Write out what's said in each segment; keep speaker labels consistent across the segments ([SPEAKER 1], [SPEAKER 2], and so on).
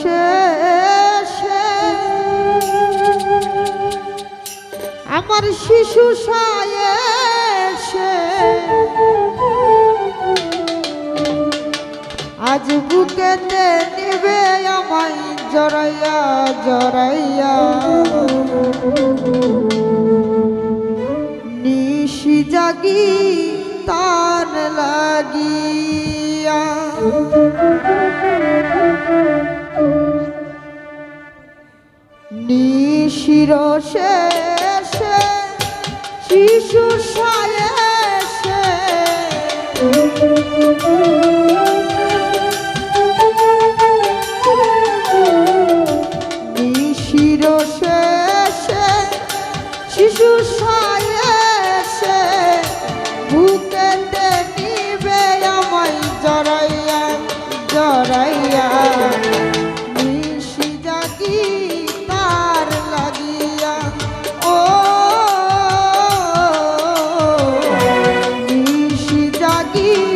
[SPEAKER 1] শেষে আমার শিশু সায়েসে আজ বুকেতে নিবে আমায় জরাইয়া জরাইয়া নিশি জাগি তার লাগি। চিরশেষে শিশু সা aquí.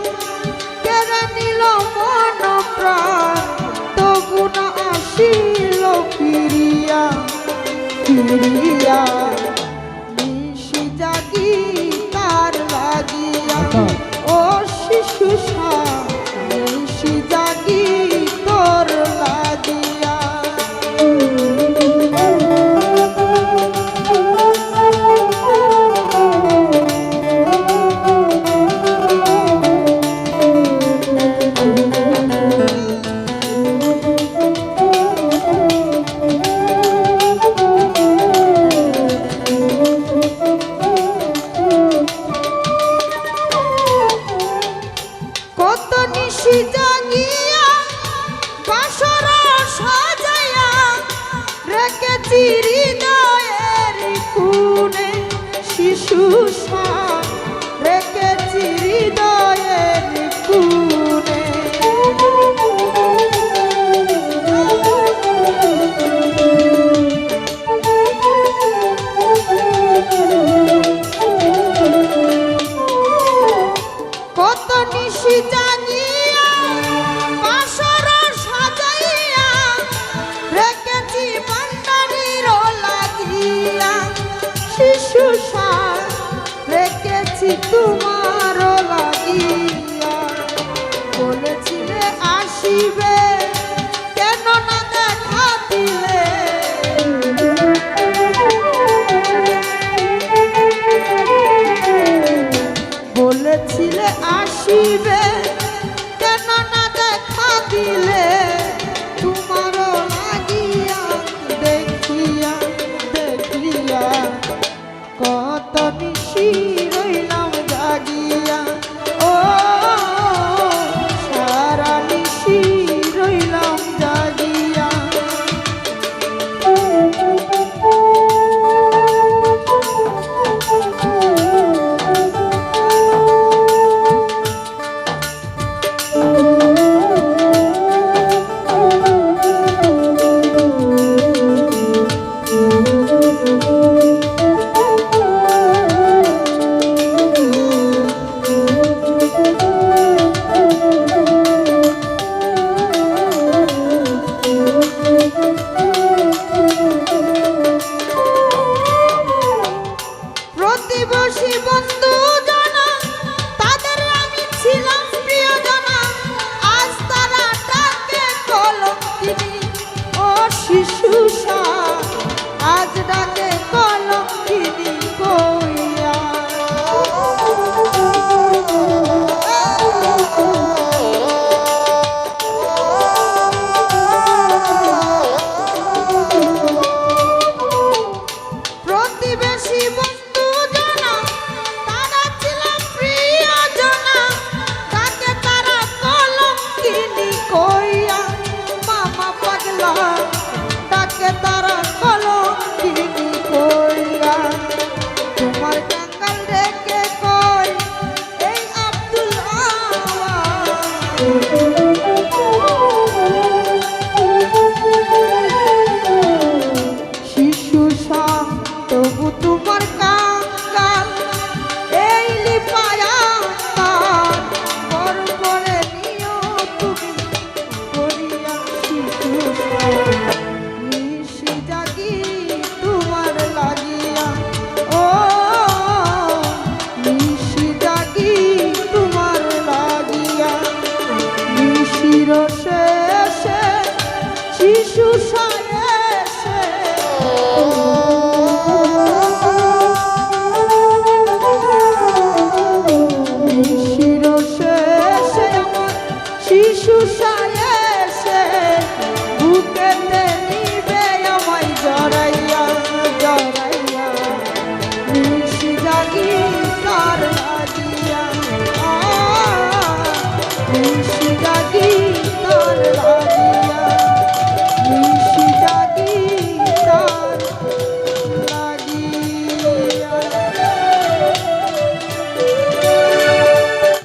[SPEAKER 1] আসিল ফিরিয়া ফিরিয়া। নিশি জাগি তার লাগিয়া। হ্যাঁ। শিশু সা তোমার লাগি। শিশু আজ ডাকে চিরশেষে শিশু